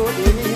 Dodini.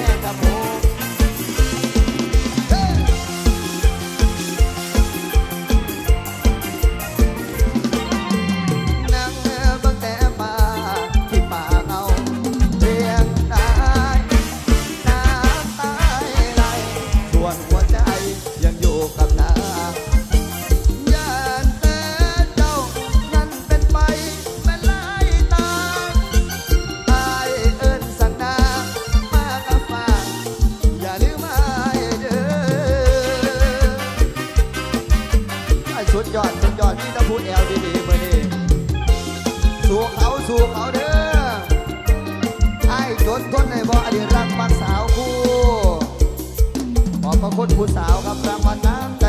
ยอดสุยอดนี่ตะพูดแอลดีๆเมื่อดีสู่เขาสู่เขาเด้อไอ้จนทนในบ่อดีรักปักสาวคู่ ขอบพระคุณผู้สาวครับรางวัลน้ำ